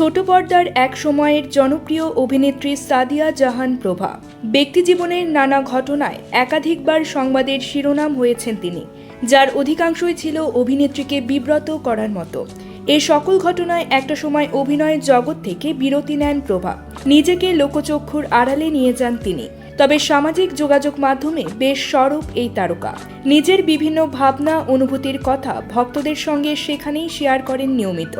ছোট পর্দার এক সময়ের জনপ্রিয় অভিনেত্রী সাদিয়া জাহান প্রভা। ব্যক্তিজীবনের নানা ঘটনায় একাধিকবার সংবাদের শিরোনাম হয়েছেন তিনি, যার অধিকাংশই ছিল অভিনেত্রীকে বিব্রত করার মতো। এই সকল ঘটনায় একটা সময় অভিনয়ের জগৎ থেকে বিরতি নেন প্রভা। নিজেকে লোকচক্ষুর আড়ালে নিয়ে যান তিনি। তবে সামাজিক যোগাযোগ মাধ্যমে বেশ সরব এই তারকা। নিজের বিভিন্ন ভাবনা, অনুভূতির কথা ভক্তদের সঙ্গে সেখানেই শেয়ার করেন নিয়মিত।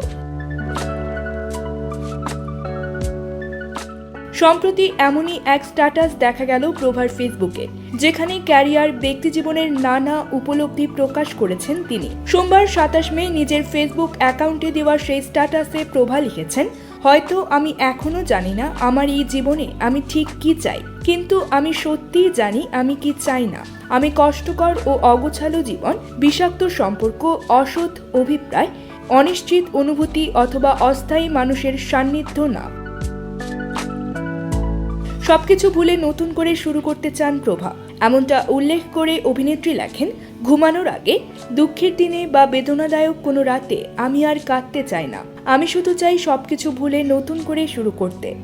সম্প্রতি এমনই এক স্ট্যাটাস দেখা গেল প্রভার ফেসবুকে, যেখানে ক্যারিয়ার ব্যক্তিজীবনের নানা উপলব্ধি প্রকাশ করেছেন তিনি। সোমবার সাতাশ মে নিজের ফেসবুক অ্যাকাউন্টে দেওয়া সেই স্ট্যাটাসে প্রভা লিখেছেন, হয়তো আমি এখনও জানি না আমার এই জীবনে আমি ঠিক কি চাই, কিন্তু আমি সত্যিই জানি আমি কি চাই না। আমি কষ্টকর ও অগোছালো জীবন, বিষাক্ত সম্পর্ক, অসৎ অভিপ্রায়, অনিশ্চিত অনুভূতি অথবা অস্থায়ী মানুষের সান্নিধ্য না। সবকিছু ভুলে নতুন করে শুরু করতে চান প্রভা। এমনটা উল্লেখ করে অভিনেত্রী লেখেন, ঘুমানোর আগে দুঃখের দিনে বা বেদনাদায়ক কোনো রাতে আমি আর কাঁদতে চাই না। আমি শুধু চাই সবকিছু ভুলে নতুন করে শুরু করতে।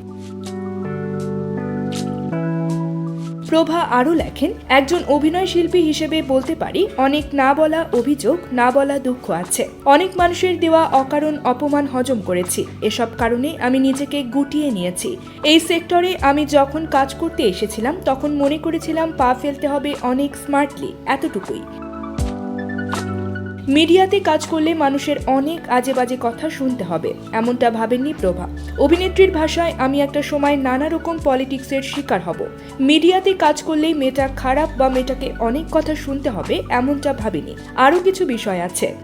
প্রভা আরও লেখেন, একজন অভিনয় শিল্পী হিসেবে বলতে পারি, অনেক না বলা অভিযোগ, না বলা দুঃখ আছে। অনেক মানুষের দেওয়া অকারণ অপমান হজম করেছি। এসব কারণে আমি নিজেকে গুটিয়ে নিয়েছি। এই সেক্টরে আমি যখন কাজ করতে এসেছিলাম, তখন মনে করেছিলাম পা ফেলতে হবে অনেক স্মার্টলি এতটুকুই। মিডিয়াতে কাজ করলে মানুষের অনেক আজে বাজে কথা শুনতে হবে, এমনটা ভাবেননি প্রভা। অভিনেত্রীর ভাষায়, আমি একটা সময় নানা রকম পলিটিক্সের শিকার হব। মিডিয়াতে কাজ করলেই মেয়েটা খারাপ বা মেয়েটাকে অনেক কথা শুনতে হবে, এমনটা ভাবিনি। আরও কিছু বিষয় আছে।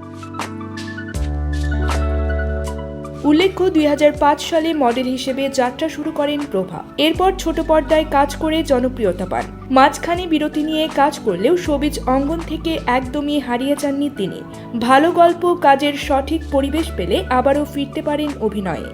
উল্লেখ্য, দুই হাজার পাঁচ সালে মডেল হিসেবে যাত্রা শুরু করেন প্রভা। এরপর ছোট পর্দায় কাজ করে জনপ্রিয়তা পান। মাঝখানে বিরতি নিয়ে কাজ করলেও সবিজ অঙ্গন থেকে একদমই হারিয়ে যাননি তিনি। ভালো গল্প, কাজের সঠিক পরিবেশ পেলে আবারও ফিরতে পারেন অভিনয়ে।